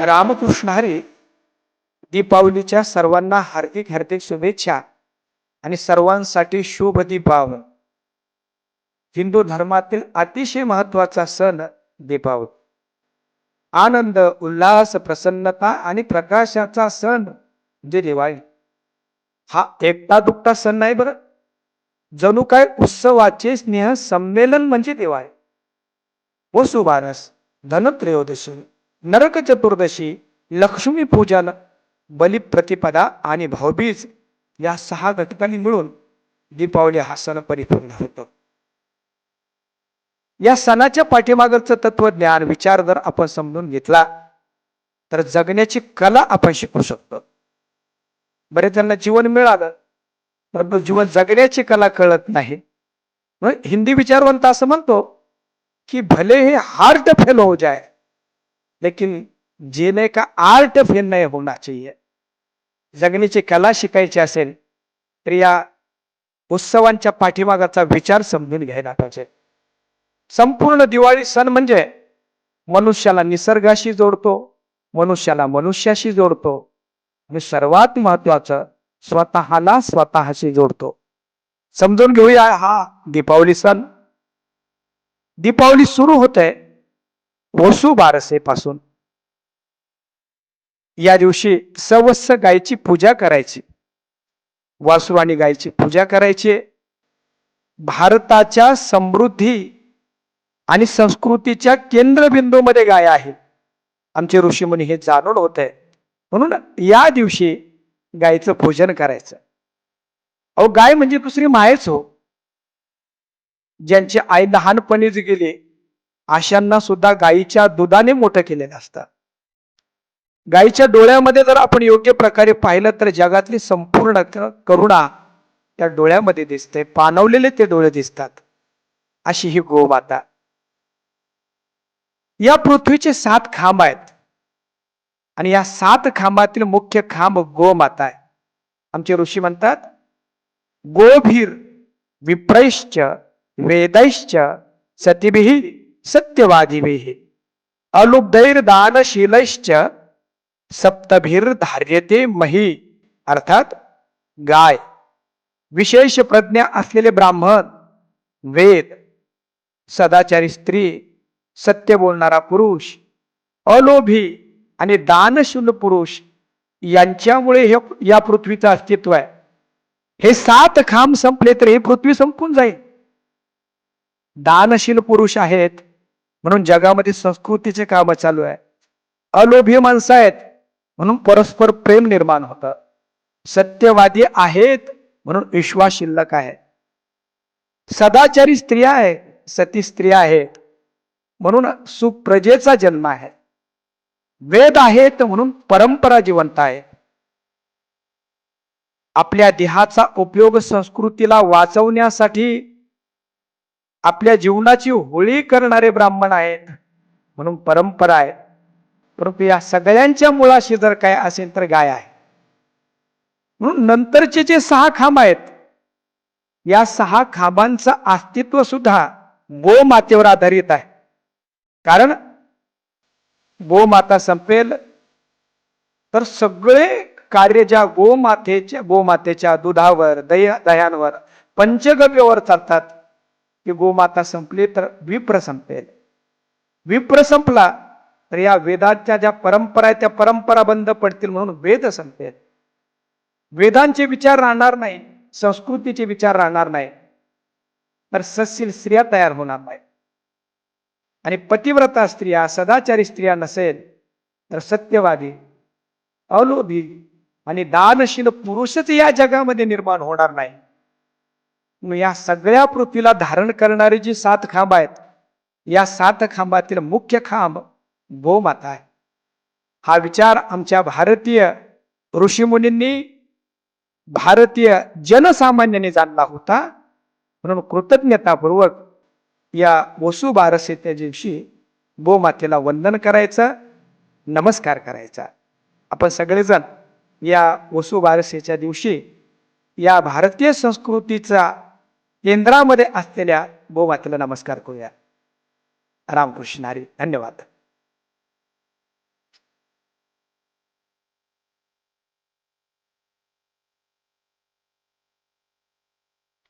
रामकृष्ण हरी दीपावलीच्या सर्वांना हार्दिक हार्दिक शुभेच्छा आणि सर्वांसाठी शुभ दीपावली. हिंदू धर्मातील अतिशय महत्त्वाचा सण दीपावली. आनंद उल्हास प्रसन्नता आणि प्रकाशाचा सण म्हणजे दिवाळी. हा एकटा दुखता सण नाही बरं. जणू काय उत्सवाचे स्नेह संमेलन म्हणजे दिवाळी. वसुबारस धनत्रयोदशी. नरक चतुर्दशी लक्ष्मी पूजन बलिप्रतिपदा आणि भाऊबीज या सहा घटकांनी मिळून दीपावली हा सण परिपूर्ण होतो. या सणाच्या पाठीमागचं तत्वज्ञान विचार जर आपण समजून घेतला तर जगण्याची कला आपण शिकू शकतो. बरेच जणांना जीवन मिळालं परंतु जीवन जगण्याची कला कळत नाही. मग हिंदी विचारवंत असं म्हणतो की भले हे हार्ट फेल हो जाय लेकिन जीने का आर्ट फिर नहीं होना चाहिए। जगण्याची कला शिकायची असेल तर या उत्सवांच्या पाठीमागाचा विचार समजून घ्यायला पाहिजे। संपूर्ण दिवाळी सण म्हणजे मनुष्याला निसर्गाशी जोडतो मनुष्याला मनुष्याशी जोडतो आणि सर्वात महत्वाचं स्वतःला स्वतःशी जोडतो। समजून घेऊया हा दीपावली सण। दीपावली सुरू होते वसू बारसेपासून या दिवशी सवस्स गायची पूजा करायची. वासू आणि गायची पूजा करायची. भारताच्या समृद्धी आणि संस्कृतीच्या केंद्रबिंदूमध्ये गाय आहे. आमचे ऋषीमुनी हे जाणून होत आहे म्हणून या दिवशी गायचं पूजन करायचं. अहो गाय म्हणजे दुसरी मायच हो. ज्यांची आई लहानपणीच गेली आशांना सुद्धा गायीच्या दुधाने मोठं केलेलं असतं. गायीच्या डोळ्यामध्ये जर आपण योग्य प्रकारे पाहिलं तर जगातली संपूर्ण करुणा त्या डोळ्यामध्ये दिसते. पानवलेले ते डोळे दिसतात. अशी ही गोमाता. या पृथ्वीचे सात खांब आहेत. आणि या सात खांबातील मुख्य खांब गोमाता आहे. आमचे ऋषी म्हणतात गोभीर विप्रैश्च वेदैश्च सतीभिही सत्यवादिभिः अलुब्धैर्दानशीलश्च दानशीलैश्च मही। अर्थात गाय। विशेष प्रज्ञा असलेले ब्राह्मण वेद। सदाचारी स्त्री सत्य बोलणारा पुरुष अलोभी आणि दानशूल पुरुष यांच्यामुळे हे या पृथ्वीचं अस्तित्व आहे। हे सात खांब संपले तर ही पृथ्वी संपून जाईल। दानशील पुरुष आहेत म्हणून जगामध्ये संस्कृतीचे काम चालू आहे. अलोभी माणसं आहेत म्हणून परस्पर प्रेम निर्माण होतं. सत्यवादी आहेत म्हणून विश्वास शिल्लक आहे. सदाचारी स्त्रिया आहे सती स्त्रिया आहेत म्हणून सुप्रजेचा जन्म आहे. वेद आहेत म्हणून परंपरा जिवंत आहे. आपल्या देहाचा उपयोग संस्कृतीला वाचवण्यासाठी आपल्या जीवनाची होळी करणारे ब्राह्मण आहेत म्हणून परंपरा आहे. परंतु या सगळ्यांच्या मुळाशी जर काय असेल तर गाय आहे. म्हणून नंतरचे जे सहा खांब आहेत या सहा खांबांचं अस्तित्व सुद्धा गोमातेवर आधारित आहे. कारण गोमाता संपेल तर सगळे कार्य ज्या गोमातेच्या गोमातेच्या दुधावर दय दह्यांवर पंचगव्यावर चालतात. की गोमाता संपली तर विप्र संपेल. विप्र संपला तर या वेदाच्या ज्या परंपरा आहेत त्या परंपरा बंद पडतील म्हणून वेद संपेल. वेदांचे विचार राहणार नाही संस्कृतीचे विचार राहणार नाही. तर सशील स्त्रिया तयार होणार नाही आणि पतिव्रता स्त्रिया सदाचारी स्त्रिया नसेल तर सत्यवादी अलोभी आणि दानशील पुरुषच या जगामध्ये निर्माण होणार नाही. या सगळ्या पृथ्वीला धारण करणारे जी सात खांब आहेत या सात खांबातील मुख्य खांब गोमाता आहे. हा विचार आमच्या भारतीय ऋषीमुनींनी भारतीय जनसामान्याने जाणला होता. म्हणून कृतज्ञतापूर्वक या वसू बारसेच्या दिवशी गोमातेला वंदन करायचं नमस्कार करायचा. आपण सगळेजण या वसू बारसेच्या दिवशी या भारतीय संस्कृतीचा केंद्रामध्ये असलेल्या गोमातेला नमस्कार करूया. रामकृष्ण हरी धन्यवाद.